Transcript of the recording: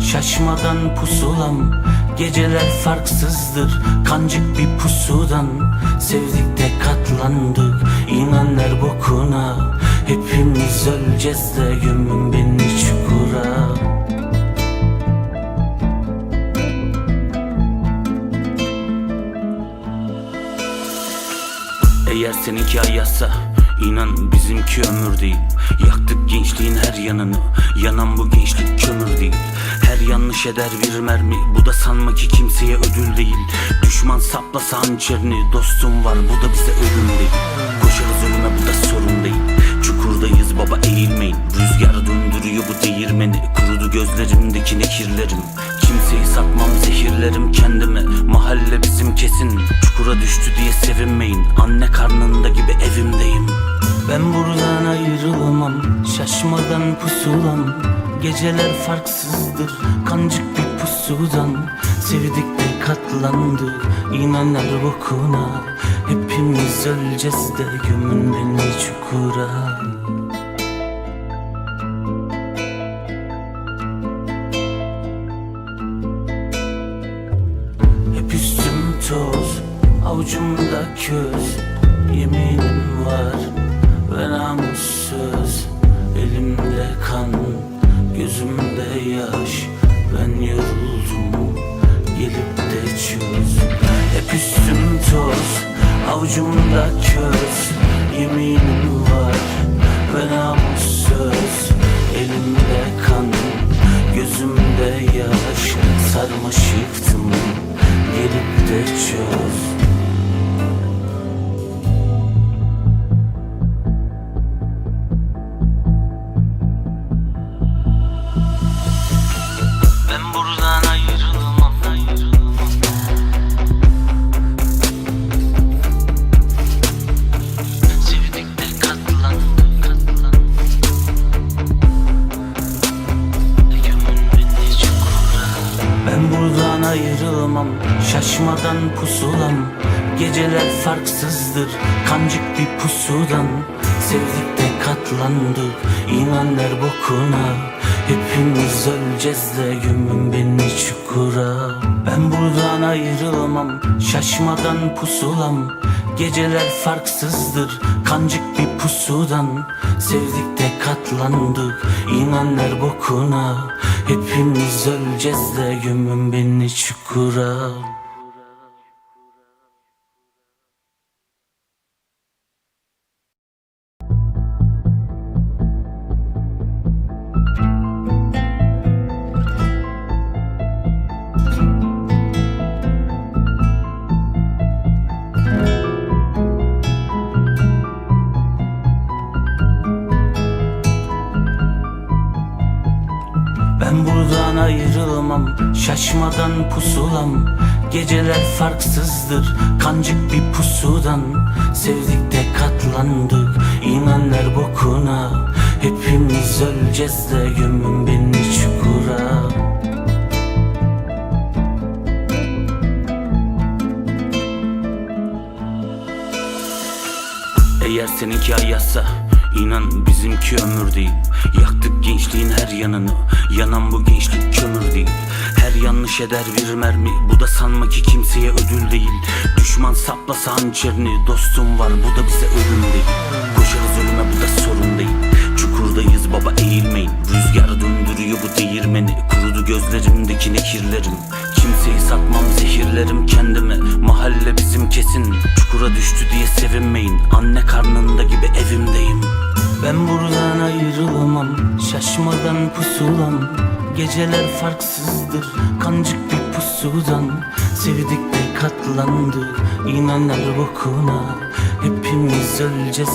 Şaşmadan pusulam. Geceler farksızdır Kancık bir pusudan. Sevdik de katlandık İnanlar bokuna. Hepimiz öleceğiz de Gömün beni çukura. Eğer seninki ayazsa inan bizimki ömür değil. Yaktık gençliğin her yanını Yanan bu gençlik kömür değil Her yanlış eder bir mermi. Bu da sanma ki kimseye ödül değil. Düşman saplasa hançerini. Dostum var bu da bize ölüm değil. Koşarız ölüme bu da sorun değil. Çukurdayız baba eğilmeyin. Rüzgar döndürüyor bu değirmeni. Kurudu gözlerimdeki nekirlerim Kimseyi satmam zehirlerim kendime. Mahalle bizim kesin. Çukura düştü diye sevinmeyin. Anne karnında gibi evimdeyim Ben buradan ayrılamam Şaşmadan pusulam. Geceler farksızdır Kancık bir pusudan. Sevdik de katlandı İnanlar bokuna. Hepimiz öleceğiz de Gömün beni çukura. Hep üstüm toz, avucumda köz. Yeminim toz, avucumda köz Yeminim var ve namussuz ayrılmam Şaşmadan pusulam. Geceler farksızdır Kancık bir pusudan. Sevdik de katlandık İnanlar bokuna. Hepimiz öleceğiz de Gömün beni çukura. Ben buradan ayrılmam Şaşmadan pusulam Geceler farksızdır. Kancık bir pusudan Sevdik de katlandık. İnanlar bokuna Hepimiz öleceğiz de Gömün beni çukura Ben buradan ayrılmam Şaşmadan pusulam. Geceler farksızdır Kancık bir pusudan. Sevdik de katlandık İnanlar bokuna. Hepimiz öleceğiz de Gömün beni çukura. Eğer seninki ayazsa inan bizimki ömür değil. Yaktık gençliğin her yanını. Yanan bu gençlik kömür değil. Her yanlış eder bir mermi. Bu da sanma ki kimseye ödül değil. Düşman saplasa hançerini. Dostum var bu da bize ölüm değil. Koşarız ölüme bu da sorun değil. Çukurdayız baba eğilmeyin düştü diye sevinmeyin. Anne karnında gibi evimdeyim. Ben buradan ayrılamam Şaşmadan pusulam. Geceler farksızdır Kancık bir pusudan. Sevdik de katlandık İnanlar bokuna Hepimiz öleceğiz